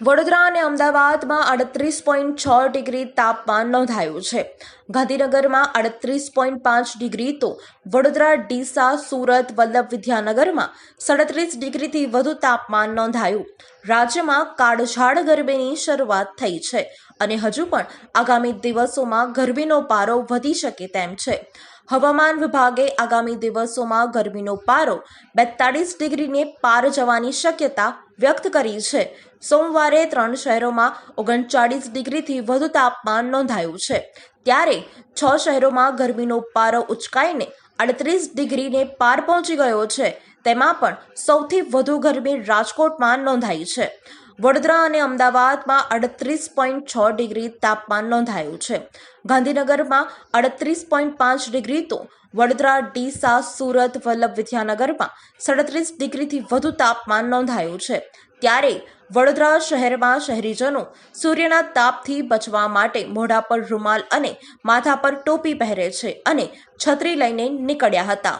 વડોદરા અને અમદાવાદમાં આડત્રીસ પોઈન્ટ છ ડિગ્રી તાપમાન નોંધાયું છે. ગાંધીનગરમાં આડત્રીસ પોઈન્ટ પાંચ ડિગ્રી તો વડોદરા, ડીસા, સુરત, વલ્લભ વિદ્યાનગરમાં સડત્રીસ ડિગ્રીથી વધુ તાપમાન નોંધાયું. રાજ્યમાં કાળઝાળ ગરમીની શરૂઆત થઈ છે અને હજુ પણ આગામી દિવસોમાં ગરમીનો પારો વધી શકે તેમ છે. હવામાન વિભાગે આગામી દિવસોમાં ગરમીનો પારો બેતાળીસ ડિગ્રીને પાર જવાની શક્યતા વ્યક્ત કરી છે. સોમવારે ત્રણ શહેરોમાં ઓગણચાળીસ ડિગ્રીથી વધુ તાપમાન નોંધાયું છે. ત્યારે છ શહેરોમાં ગરમીનો પારો ઉચકાઈને અડત્રીસ ડિગ્રીને પાર પહોંચી ગયો છે. તેમાં પણ સૌથી વધુ ગરમી રાજકોટમાં નોંધાઈ છે. વડોદરા અને અમદાવાદમાં અડત્રીસ પોઈન્ટ છ ડિગ્રી તાપમાન નોંધાયું છે. ગાંધીનગરમાં અડત્રીસ પોઈન્ટ પાંચ ડિગ્રી તો વડોદરા, ડીસા, સુરત, વલ્લભ વિદ્યાનગરમાં સડત્રીસ ડિગ્રીથી વધુ તાપમાન નોંધાયું છે. ત્યારે વડોદરા શહેરમાં શહેરીજનો સૂર્યના તાપથી બચવા માટે મોઢા પર રૂમાલ અને માથા પર ટોપી પહેરે છે અને છત્રી લઈને નીકળ્યા હતા.